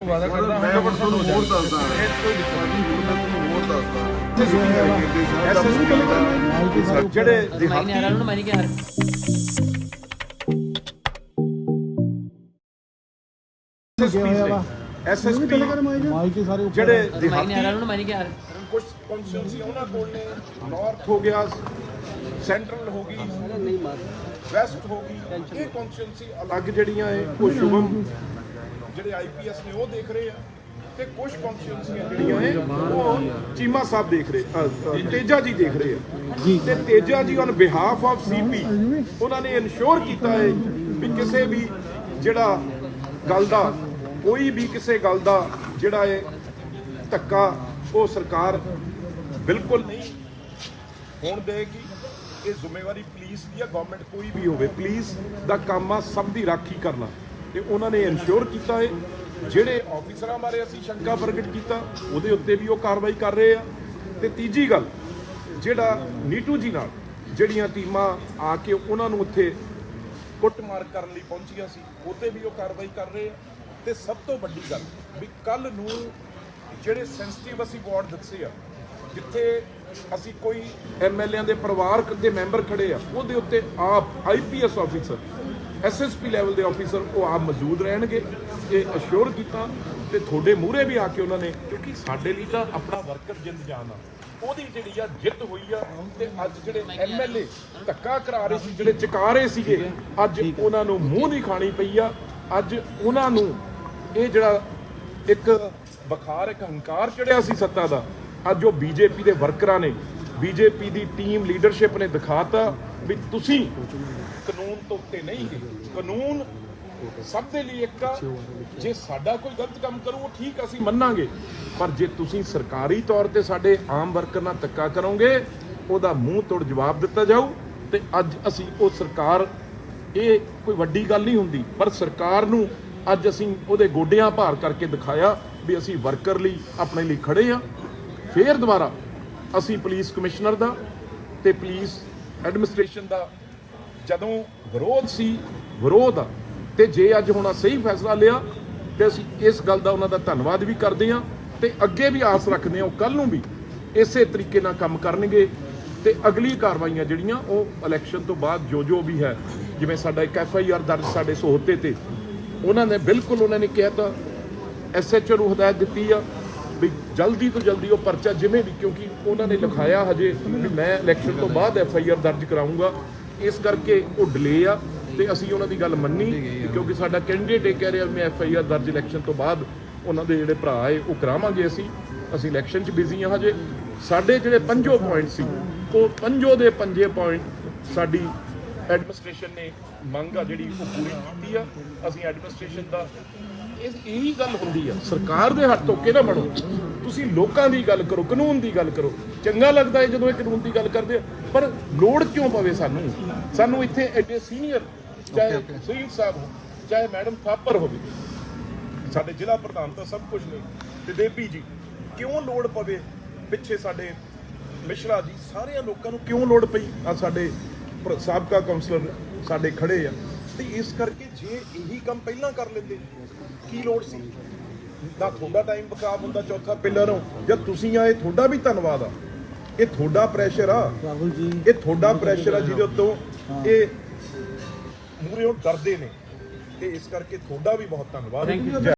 ਵਾਦਾ ਕਰਦਾ ਮੈਂ ਤੁਹਾਨੂੰ ਹੋਰ ਦੱਸਦਾ। ਕੋਈ ਨਹੀਂ। ਮੈਂ ਤੁਹਾਨੂੰ ਹੋਰ ਦੱਸਦਾ। ਐਸਐਸਪੀ ਜਿਹੜੇ ਮਹੀਨੇ ਆ ਨੂੰ ਮਹੀਨੇ ਕਿਹਾ ਐਸਐਸਪੀ ਜਿਹੜੇ ਦਿਹਾਤੀ ਆ ਨੂੰ ਮਹੀਨੇ ਕਿਹਾ ਕੁਝ ਕੌਂਸਟੀਟਿਊਂਸੀ ਉਹਨਾਂ ਕੋਲ ਨੇ। ਨਾਰਥ ਹੋ ਗਿਆ ਸੈਂਟਰਲ ਹੋ ਗਈ ਵੈਸਟ ਹੋ ਗਈ। ਇਹ ਕੌਂਸਟੀਟਿਊਂਸੀ ਅਲੱਗ ਜਿਹੜੀਆਂ ਹੈ ਉਹ ਸ਼ੁਭਮ ਜਿਹੜੇ ਆਈਪੀਐਸ ਨੇ ਉਹ ਦੇਖ ਰਹੇ ਆ ਤੇ ਕੁਝ ਕੌਂਸਟੀਟਿਊਂਸੀਆਂ ਜਿਹੜੀਆਂ ਹੈ ਉਹ ਚੀਮਾ ਸਾਹਿਬ ਦੇਖ ਰਹੇ ਤੇਜਾ ਜੀ ਦੇਖ ਰਹੇ ਆ। ਤੇ ਤੇਜਾ ਜੀ ਔਨ ਬਿਹਾਫ ਆਫ ਸੀਪੀ ਉਹਨਾਂ ਨੇ ਇਨਸ਼ੋਰ ਕੀਤਾ ਹੈ ਵੀ ਕਿਸੇ ਵੀ ਜਿਹੜਾ ਗੱਲ ਦਾ ਕੋਈ ਵੀ ਕਿਸੇ ਗੱਲ ਦਾ ਜਿਹੜਾ ਹੈ ਧੱਕਾ ਉਹ ਸਰਕਾਰ ਬਿਲਕੁਲ ਨਹੀਂ। ਹੋਣ ਦੇਗੀ ਇਹ ਜ਼ਿੰਮੇਵਾਰੀ ਪੁਲਿਸ ਦੀ ਆ ਗਵਰਨਮੈਂਟ ਕੋਈ ਵੀ ਹੋਵੇ ਪੁਲਿਸ ਦਾ ਕੰਮ ਆ ਸਭ ਦੀ ਰਾਖੀ ਕਰਨਾ। ਤੇ ਉਹਨਾਂ ਨੇ ਇਨਸ਼ੋਰ ਕੀਤਾ ਹੈ ਜਿਹੜੇ ਆਫੀਸਰਾਂ ਬਾਰੇ ਅਸੀਂ ਸ਼ੰਕਾ ਪ੍ਰਗਟ ਕੀਤਾ। ਉਹਦੇ ਉੱਤੇ ਵੀ ਉਹ ਕਾਰਵਾਈ ਕਰ ਰਹੇ ਆ। ਤੇ ਤੀਜੀ ਗੱਲ, ਜਿਹੜਾ ਨੀਟੂ ਜੀ ਨਾਲ ਜਿਹੜੀਆਂ ਟੀਮਾਂ ਆ ਕੇ ਉਹਨਾਂ ਨੂੰ ਉੱਥੇ ਕੁੱਟਮਾਰ ਕਰਨ ਲਈ ਪਹੁੰਚੀਆਂ ਸੀ, ਉਹਤੇ ਵੀ ਉਹ ਕਾਰਵਾਈ ਕਰ ਰਹੇ ਆ। ਤੇ ਸਭ ਤੋਂ ਵੱਡੀ ਗੱਲ ਵੀ ਕੱਲ ਨੂੰ ਜਿਹੜੇ ਸੈਂਸਿਟਿਵ ਅਸੀਂ ਵਾਰਡ ਦੱਸੇ ਆ, ਜਿੱਥੇ ਅਸੀਂ ਕੋਈ ਐਮਐਲਏਆਂ ਦੇ ਪਰਿਵਾਰਕ ਦੇ ਮੈਂਬਰ ਖੜੇ ਆ, ਉਹਦੇ ਉੱਤੇ ਆਪ ਆਈਪੀਐਸ ਆਫੀਸਰ ਐਸਐਸਪੀ ਲੈਵਲ ਦੇ ਆਫੀਸਰ ਉਹ ਆਪ ਮੌਜੂਦ ਰਹਿਣਗੇ। ਇਹ ਅਸ਼ੋਰ ਕੀਤਾ ਤੇ ਤੁਹਾਡੇ ਮੂਹਰੇ ਵੀ ਆ ਕੇ ਉਹਨਾਂ ਨੇ, ਕਿਉਂਕਿ ਸਾਡੇ ਲਈ ਤਾਂ ਆਪਣਾ ਵਰਕਰ ਜਿੰਦ ਜਾਨ ਆ। ਉਹਦੀ ਜਿਹੜੀ ਆ ਜਿੱਤ ਹੋਈ ਆ ਤੇ ਅੱਜ ਜਿਹੜੇ ਐਮਐਲਏ ਧੱਕਾ ਕਰਾ ਰਹੇ ਸੀ, ਜਿਹੜੇ ਚਕਾ ਰਹੇ ਸੀਗੇ, ਅੱਜ ਉਹਨਾਂ ਨੂੰ ਮੂੰਹ ਨਹੀਂ ਖਾਣੀ ਪਈ ਆ। ਅੱਜ ਉਹਨਾਂ ਨੂੰ ਇਹ ਜਿਹੜਾ ਇੱਕ ਬੁਖਾਰ, ਇੱਕ ਹੰਕਾਰ ਚੜਿਆ ਸੀ ਸੱਤਾ ਦਾ। ਅੱਜ ਉਹ ਬੀਜੇਪੀ ਦੇ ਵਰਕਰਾਂ ਨੇ। ਬੀਜੇਪੀ ਦੀ ਟੀਮ ਲੀਡਰਸ਼ਿਪ ਨੇ ਦਿਖਾਤਾ ਵੀ ਤੁਸੀਂ ਕਾਨੂੰਨ ਤੋਂ ਉੱਤੇ ਨਹੀਂ ਕਾਨੂੰਨ ਸਭ ਦੇ ਲਈ ਇੱਕ ਆ। ਜੇ ਸਾਡਾ ਕੋਈ ਗਲਤ ਕੰਮ ਕਰੂ, ਉਹ ਠੀਕ ਅਸੀਂ ਮੰਨਾਂਗੇ। ਪਰ ਜੇ ਤੁਸੀਂ ਸਰਕਾਰੀ ਤੌਰ ਤੇ ਸਾਡੇ ਆਮ ਵਰਕਰ ਨਾਲ ਧੱਕਾ ਕਰੋਗੇ, ਉਹਦਾ ਮੂੰਹ ਤੋੜ ਜਵਾਬ ਦਿੱਤਾ ਜਾਊ ਤੇ ਅੱਜ ਅਸੀਂ ਉਹ ਸਰਕਾਰ, ਇਹ ਕੋਈ ਵੱਡੀ ਗੱਲ ਨਹੀਂ ਹੁੰਦੀ, ਪਰ ਸਰਕਾਰ ਨੂੰ ਅੱਜ ਅਸੀਂ ਉਹਦੇ ਗੋਡਿਆਂ ਭਾਰ ਕਰਕੇ ਦਿਖਾਇਆ ਵੀ ਅਸੀਂ ਵਰਕਰ ਲਈ, ਆਪਣੇ ਲਈ ਖੜੇ ਆ। ਫੇਰ ਦੁਬਾਰਾ ਅਸੀਂ ਪੁਲਿਸ ਕਮਿਸ਼ਨਰ ਦਾ ਤੇ ਪੁਲਿਸ ਐਡਮਿਨਿਸਟ੍ਰੇਸ਼ਨ ਦਾ ਜਦੋਂ ਵਿਰੋਧ ਸੀ, ਵਿਰੋਧ ਆ। ਤੇ ਜੇ ਅੱਜ ਹੁਣ ਸਹੀ ਫੈਸਲਾ ਲਿਆ, ਤੇ ਅਸੀਂ ਇਸ ਗੱਲ ਦਾ ਉਹਨਾਂ ਦਾ ਧੰਨਵਾਦ ਵੀ ਕਰਦੇ ਹਾਂ ਤੇ ਅੱਗੇ ਵੀ ਆਸ ਰੱਖਦੇ ਹਾਂ ਉਹ ਕੱਲ ਨੂੰ ਵੀ ਇਸੇ ਤਰੀਕੇ ਨਾਲ ਕੰਮ ਕਰਨਗੇ ਤੇ ਅਗਲੀ ਕਾਰਵਾਈਆਂ ਜਿਹੜੀਆਂ ਉਹ ਇਲੈਕਸ਼ਨ ਤੋਂ ਬਾਅਦ ਜੋ ਜੋ ਵੀ ਹੈ, ਜਿਵੇਂ ਸਾਡਾ ਇੱਕ ਐਫ ਆਈ ਆਰ ਦਰਜ ਸਾਡੇ ਸੋਹਤੇ ਤੇ, ਉਹਨਾਂ ਨੇ ਬਿਲਕੁਲ ਉਹਨਾਂ ਨੇ ਕਿਹਾ ਤਾਂ ਐਸਐਚਓ ਨੂੰ ਹਦਾਇਤ ਦਿੱਤੀ ਆ ਵੀ ਜਲਦੀ ਤੋਂ ਜਲਦੀ ਉਹ ਪਰਚਾ ਜਿਵੇਂ ਵੀ, ਕਿਉਂਕਿ ਉਹਨਾਂ ਨੇ ਲਿਖਾਇਆ ਹਜੇ ਵੀ ਮੈਂ ਇਲੈਕਸ਼ਨ ਤੋਂ ਬਾਅਦ ਐਫ ਆਈ ਆਰ ਦਰਜ ਕਰਾਉਂਗਾ ਇਸ ਕਰਕੇ ਉਹ ਡਿਲੇ ਆ ਤੇ ਅਸੀਂ ਉਹਨਾਂ ਦੀ ਗੱਲ ਮੰਨੀ, ਕਿਉਂਕਿ ਸਾਡਾ ਕੈਂਡੀਡੇਟ ਇਹ ਕਹਿ ਰਿਹਾ ਵੀ ਮੈਂ ਐਫ ਆਈ ਆਰ ਦਰਜ ਇਲੈਕਸ਼ਨ ਤੋਂ ਬਾਅਦ ਉਹਨਾਂ ਦੇ ਜਿਹੜੇ ਭਰਾ ਏ ਉਹ ਕਰਾਵਾਂਗੇ ਅਸੀਂ। ਅਸੀਂ ਇਲੈਕਸ਼ਨ 'ਚ ਬਿਜ਼ੀ ਹਾਂ ਹਜੇ। ਸਾਡੇ ਜਿਹੜੇ ਪੰਜੋ ਪੁਆਇੰਟ ਸੀ, ਉਹ ਪੰਜੋ ਦੇ ਪੰਜੇ ਪੁਆਇੰਟ ਸਾਡੀ ਐਡਮਿਨਿਸਟ੍ਰੇਸ਼ਨ ਨੇ ਮੰਗ ਆ ਜਿਹੜੀ ਉਹ ਪੂਰੀ ਕੀਤੀ ਆ। ਅਸੀਂ ਐਡਮਿਨਿਸਟ੍ਰੇਸ਼ਨ ਦਾ ਇਹ ਇਹੀ ਗੱਲ ਹੁੰਦੀ ਆ। ਸਰਕਾਰ ਦੇ ਹੱਥ ਧੋਕੇ ਨਾ ਬਣੋ। ਤੁਸੀਂ ਲੋਕਾਂ ਦੀ ਗੱਲ ਕਰੋ ਕਾਨੂੰਨ ਦੀ ਗੱਲ ਕਰੋ। ਚੰਗਾ ਲੱਗਦਾ ਹੈ ਜਦੋਂ ਇਹ ਕਾਨੂੰਨ ਦੀ ਗੱਲ ਕਰਦੇ ਆ। ਪਰ ਲੋੜ ਕਿਉਂ ਪਵੇ ਸਾਨੂੰ? ਸਾਨੂੰ ਇੱਥੇ ਐਡੇ ਸੀਨੀਅਰ ਚਾਹੇ ਸੁਹੀਲ ਸਾਹਿਬ ਚਾਹੇ ਮੈਡਮ ਥਾਪਰ ਹੋਵੇ। ਸਾਡੇ ਜ਼ਿਲ੍ਹਾ ਪ੍ਰਧਾਨ ਤਾਂ ਸਭ ਕੁਝ ਨੇ। ਤੇ ਦੇਪੀ ਜੀ ਕਿਉਂ ਲੋੜ ਪਵੇ ਪਿੱਛੇ ਸਾਡੇ ਮਿਸ਼ਰਾ ਜੀ? ਸਾਰਿਆਂ ਲੋਕਾਂ ਨੂੰ ਕਿਉਂ ਲੋੜ ਪਈ? ਆ ਸਾਡੇ ਸਾਬਕਾ ਕਾਉਂਸਲਰ ਸਾਡੇ ਖੜੇ ਆ। ਤੇ ਇਸ ਕਰਕੇ ਜੇ ਇਹੀ ਕੰਮ ਪਹਿਲਾਂ ਕਰ ਲੈਂਦੇ ਕੀ ਲੋੜ ਸੀ? ਨਾ ਤੁਹਾਡਾ ਟਾਈਮ ਬਖਰਾਬ ਹੁੰਦਾ ਚੌਥਾ ਪਿਲਰ ਹੋ। ਜਦ ਤੁਸੀਂ ਆਏ ਤੁਹਾਡਾ ਵੀ ਧੰਨਵਾਦ ਆ। ਇਹ ਤੁਹਾਡਾ ਪ੍ਰੈਸ਼ਰ ਆ। ਰਾਹੁਲ ਜੀ ਇਹ ਤੁਹਾਡਾ ਪ੍ਰੈਸ਼ਰ ਆ ਜਿਹਦੇ ਉੱਤੋਂ ਇਹ ਮੂਰੇ ਉਹ ਡਰਦੇ ਨੇ। ਤੇ ਇਸ ਕਰਕੇ ਤੁਹਾਡਾ ਵੀ ਬਹੁਤ ਧੰਨਵਾਦ।